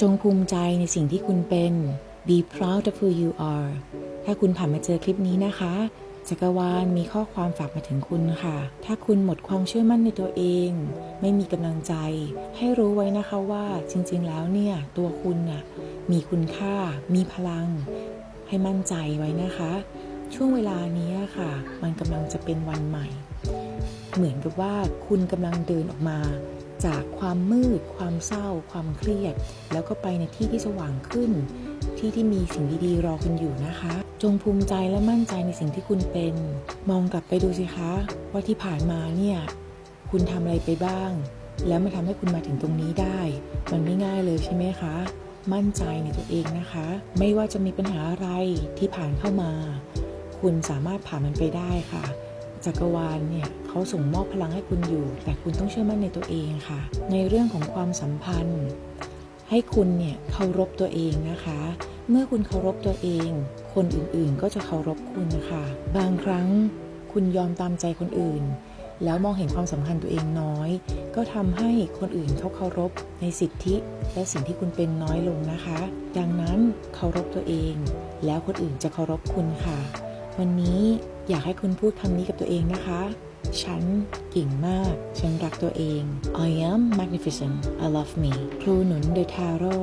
จงภูมิใจในสิ่งที่คุณเป็น be proud of who you are ถ้าคุณผ่านมาเจอคลิปนี้นะคะจักรวาลมีข้อความฝากมาถึงคุณค่ะ ถ้าคุณหมดความเชื่อมั่นในตัวเอง ไม่มีกำลังใจ ให้รู้ไว้นะคะว่าจริงๆ แล้วเนี่ย ตัวคุณน่ะมีคุณค่า มีพลัง ให้มั่นใจไว้นะคะ ช่วงเวลานี้ค่ะ มันกำลังจะเป็นวันใหม่ เหมือนกับว่าคุณกำลังเดินออกมา จากความมืด ความเศร้า ความเครียด แล้วก็ไปในที่ที่สว่างขึ้น ที่ที่มีสิ่งดีๆรอคุณอยู่นะคะ จงภูมิใจและมั่นใจในสิ่งที่คุณเป็น มองกลับไปดูสิคะ ว่าที่ผ่านมาเนี่ยคุณทำอะไรไปบ้าง แล้วมันทำให้คุณมาถึงตรงนี้ได้ มันไม่ง่ายเลยใช่ไหมคะ มั่นใจในตัวเองนะคะ ไม่ว่าจะมีปัญหาอะไรที่ผ่านเข้ามา คุณสามารถผ่านมันไปได้ค่ะ จักรวาลเนี่ยเขาส่งมอบพลังให้คุณอยู่ แต่คุณต้องเชื่อมั่นในตัวเองค่ะ ในเรื่องของความสัมพันธ์ ให้คุณเนี่ยเคารพตัวเองนะคะ เมื่อคุณเคารพตัวเอง คนอื่นๆก็จะเคารพคุณค่ะ บางครั้งคุณยอมตามใจคนอื่น แล้วมองเห็นความสำคัญตัวเองน้อย ก็ทำให้คนอื่นเขาเคารพในสิทธิ และสิ่งที่คุณเป็นน้อยลงนะคะ ดังนั้นเคารพตัวเอง แล้วคนอื่นจะเคารพคุณค่ะ วันนี้ อยากให้คุณพูดคำนี้กับตัวเองนะคะ ฉันเก่งมาก ฉันรักตัวเอง I am magnificent I love me ครูหนุนโดยทาโร่